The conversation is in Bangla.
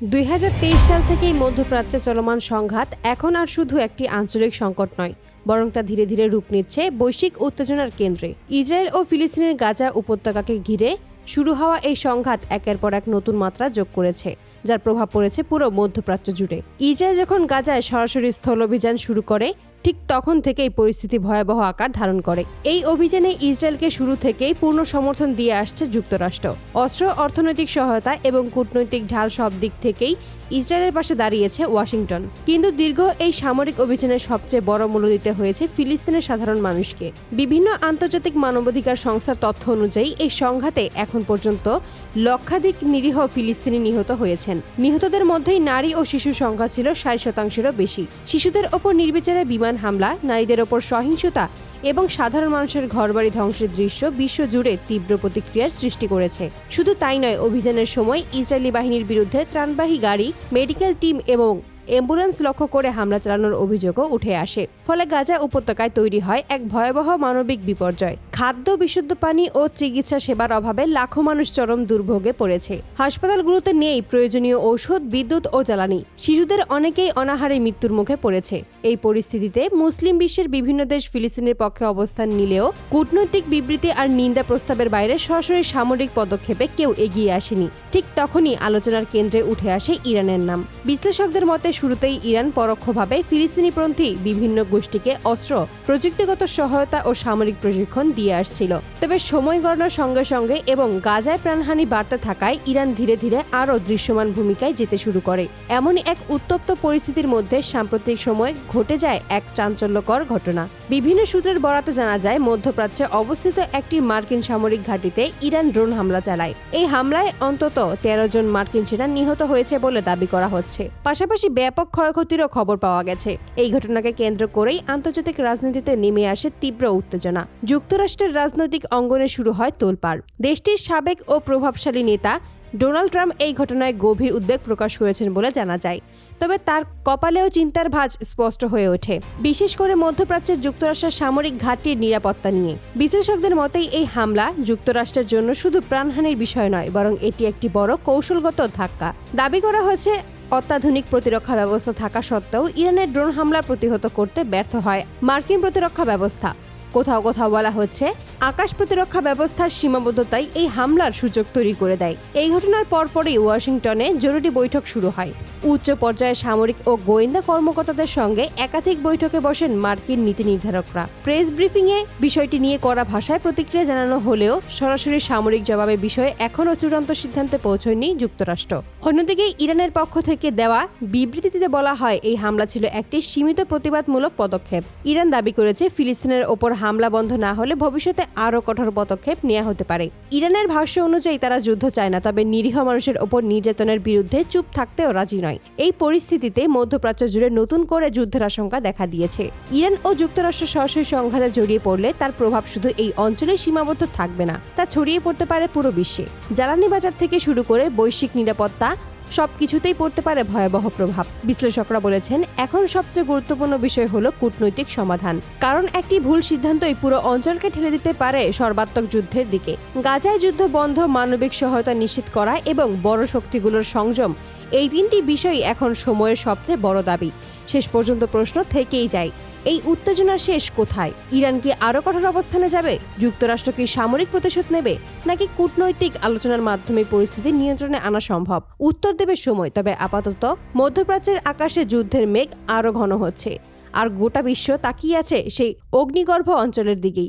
দুই হাজার তেইশ সাল থেকেই মধ্যপ্রাচ্যে চলমান সংঘাত এখন আর শুধু একটি আঞ্চলিক সংকট নয়, বরং তা ধীরে ধীরে রূপ নিচ্ছে বৈশ্বিক উত্তেজনার কেন্দ্রে। ইসরায়েল ও ফিলিস্তিনের গাজা উপত্যকাকে ঘিরে শুরু হওয়া এই সংঘাত একের পর এক নতুন মাত্রা যোগ করেছে, যার প্রভাব পড়েছে পুরো মধ্যপ্রাচ্য জুড়ে। ইসরায়েল যখন গাজায় সরাসরি স্থল অভিযান শুরু করে ঠিক তখন থেকেই পরিস্থিতি ভয়াবহ আকার ধারণ করে। এই অভিযানে ইসরায়েলকে শুরু থেকেই পূর্ণ সমর্থন দিয়ে আসছে যুক্তরাষ্ট্র। অস্ত্র, অর্থনৈতিক সহায়তা এবং কূটনৈতিক ঢাল সব দিক থেকেই ইসরায়েলের পাশে দাঁড়িয়েছে ওয়াশিংটন। কিন্তু দীর্ঘ এই সামরিক অভিযানের সবচেয়ে বড় মূল্য দিতে হয়েছে ফিলিস্তিনের সাধারণ মানুষকে। বিভিন্ন আন্তর্জাতিক মানবাধিকার সংস্থার তথ্য অনুযায়ী এই সংঘাতে এখন পর্যন্ত লক্ষাধিক নিরীহ ফিলিস্তিনি নিহত হয়েছেন। নিহতদের মধ্যেই নারী ও শিশুর সংখ্যা ছিল ষাট শতাংশেরও বেশি। শিশুদের ওপর নির্বিচারে বিমান হামলা, নারীদের ওপর সহিংসতা এবং সাধারণ মানুষের ঘরবাড়ি ধ্বংসের দৃশ্য বিশ্বজুড়ে তীব্র প্রতিক্রিয়ার সৃষ্টি করেছে। শুধু তাই নয়, অভিযানের সময় ইসরায়েলি বাহিনীর বিরুদ্ধে ত্রাণবাহী গাড়ি, মেডিকেল টিম এবং অ্যাম্বুলেন্স লক্ষ্য করে হামলা চালানোর অভিযোগও উঠে আসে। ফলে গাজা উপত্যকায় তৈরি হয় এক ভয়াবহ মানবিক বিপর্যয়। খাদ্য, বিশুদ্ধ পানি ও চিকিৎসা সেবার অভাবে লাখো মানুষ চরম দুর্ভোগে পড়েছে। হাসপাতালগুলোতে নেই প্রয়োজনীয় ঔষধ, বিদ্যুৎ ও জ্বালানি। শিশুদের অনেকেই অনাহারে মৃত্যুর মুখে পড়েছে। এই পরিস্থিতিতে মুসলিম বিশ্বের বিভিন্ন দেশ ফিলিস্তিনের পক্ষে অবস্থান নিলেও কূটনৈতিক বিবৃতি আর নিন্দা প্রস্তাবের বাইরে সরাসরি সামরিক পদক্ষেপে কেউ এগিয়ে আসেনি। ঠিক তখনই আলোচনার কেন্দ্রে উঠে আসে ইরানের নাম। বিশ্লেষকদের মতে শুরুতেই ইরান পরোক্ষভাবে ফিলিস্তিনিপন্থী বিভিন্ন গোষ্ঠীকে অস্ত্র, প্রযুক্তিগত সহায়তা ও সামরিক প্রশিক্ষণ দিয়ে আসছিল। তবে সময় গণনার সঙ্গে সঙ্গে এবং গাজায় প্রাণহানি বাড়তে থাকায় ইরান ধীরে ধীরে আরও দৃশ্যমান ভূমিকায় যেতে শুরু করে। এমনই এক উত্তপ্ত পরিস্থিতির মধ্যে সাম্প্রতিক সময় ঘটে যায় এক চাঞ্চল্যকর ঘটনা। বিভিন্ন সূত্রের বরাতে জানা যায়, মধ্যপ্রাচ্যে অবস্থিত একটি মার্কিন সামরিক ঘাঁটিতে ইরান ড্রোন হামলা চালায়। এই হামলায় অন্তত তেরো জন মার্কিন সেনা নিহত হয়েছে বলে দাবি করা হচ্ছে। পাশাপাশি ব্যাপক ক্ষয়ক্ষতিরও খবর পাওয়া গেছে। এই ঘটনাকে কেন্দ্র করেই আন্তর্জাতিক রাজনীতিতে নেমে আসে তীব্র উত্তেজনা। যুক্তরাষ্ট্রের রাজনৈতিক অঙ্গনে শুরু হয় তোলপাড়। দেশটির সাবেক ও প্রভাবশালী নেতা ডোনাল্ড ট্রাম্প এই ঘটনায় গভীর উদ্বেগ প্রকাশ করেছেন বলে জানা যায়। তবে তার কপালেও চিন্তার ভাঁজ স্পষ্ট হয়ে ওঠে। বিশেষ করে মধ্যপ্রাচ্যের যুক্তরাষ্ট্রের সামরিক ঘাঁটির নিরাপত্তা নিয়ে। বিশ্লেষকদের মতেই এই হামলা যুক্তরাষ্ট্রের জন্য শুধু প্রাণহানির বিষয় নয়, বরং এটি একটি বড় কৌশলগত ধাক্কা। দাবি করা হয়েছে অত্যাধুনিক প্রতিরক্ষা ব্যবস্থা থাকা সত্ত্বেও ইরানের ড্রোন হামলা প্রতিহত করতে ব্যর্থ হয় মার্কিন প্রতিরক্ষা ব্যবস্থা। কোথাও কোথাও বলা হচ্ছে আকাশ প্রতিরক্ষা ব্যবস্থার সীমাবদ্ধতাই এই হামলার সুযোগ তৈরি করে দেয়। এই ঘটনার পরপরই ওয়াশিংটনে জরুরি বৈঠক শুরু হয়। উচ্চ পর্যায়ের সামরিক ও গোয়েন্দা কর্মকর্তাদের সঙ্গে একাধিক বৈঠকে বসেন মার্কিন নীতি নির্ধারকরা। প্রেস ব্রিফিংয়ে বিষয়টি নিয়ে করা ভাষায় প্রতিক্রিয়া জানানো হলেও সরাসরি সামরিক জবাবে বিষয়ে এখনও চূড়ান্ত সিদ্ধান্তে পৌঁছয়নি যুক্তরাষ্ট্র। অন্যদিকে ইরানের পক্ষ থেকে দেওয়া বিবৃতিতে বলা হয়, এই হামলা ছিল একটি সীমিত প্রতিবাদমূলক পদক্ষেপ। ইরান দাবি করেছে, ফিলিস্তিনের ওপর হামলা বন্ধ না হলে ভবিষ্যতে আরও কঠোর পদক্ষেপ নেওয়া হতে পারে। ইরানের ভাষ্য অনুযায়ী তারা যুদ্ধ চায় না, তবে নিরীহ মানুষের ওপর নির্যাতনের বিরুদ্ধে চুপ থাকতেও রাজি নয়। এই পরিস্থিতিতে মধ্যপ্রাচ্য জুড়ে নতুন করে যুদ্ধের আশঙ্কা দেখা দিয়েছে। ইরান ও যুক্তরাষ্ট্র সরাসরি সংঘাতে জড়িয়ে পড়লে তার প্রভাব শুধু এই অঞ্চলে সীমাবদ্ধ থাকবে না, তা ছড়িয়ে পড়তে পারে পুরো বিশ্বে। জ্বালানি বাজার থেকে শুরু করে বৈশ্বিক নিরাপত্তা সবকিছুতেই পড়তে পারে ভয়াবহ প্রভাব। বিশ্লেষকরা বলেছেন, এখন সবচেয়ে গুরুত্বপূর্ণ বিষয় হলো কূটনৈতিক সমাধান। কারণ একটি ভুল সিদ্ধান্তই পুরো অঞ্চলকে ঠেলে দিতে পারে সর্বাত্মক যুদ্ধের দিকে। গাজায় যুদ্ধ বন্ধ, মানবিক সহায়তা নিশ্চিত করা এবং বড় শক্তিগুলোর সংযম, এই তিনটি বিষয় এখন সময়ের সবচেয়ে বড় দাবি। শেষ পর্যন্ত প্রশ্ন থেকেই যায়, এই উত্তেজনার শেষ কোথায়? ইরান কি আরও কঠোর অবস্থানে যাবে? যুক্তরাষ্ট্র কি সামরিক প্রতিশোধ নেবে? নাকি কূটনৈতিক আলোচনার মাধ্যমে পরিস্থিতি নিয়ন্ত্রণে আনা সম্ভব? উত্তর দেবে সময়, তবে আপাতত মধ্যপ্রাচ্যের আকাশে যুদ্ধের মেঘ আরও ঘন হচ্ছে। আর গোটা বিশ্ব তাকিয়ে আছে সেই অগ্নিগর্ভ অঞ্চলের দিকেই।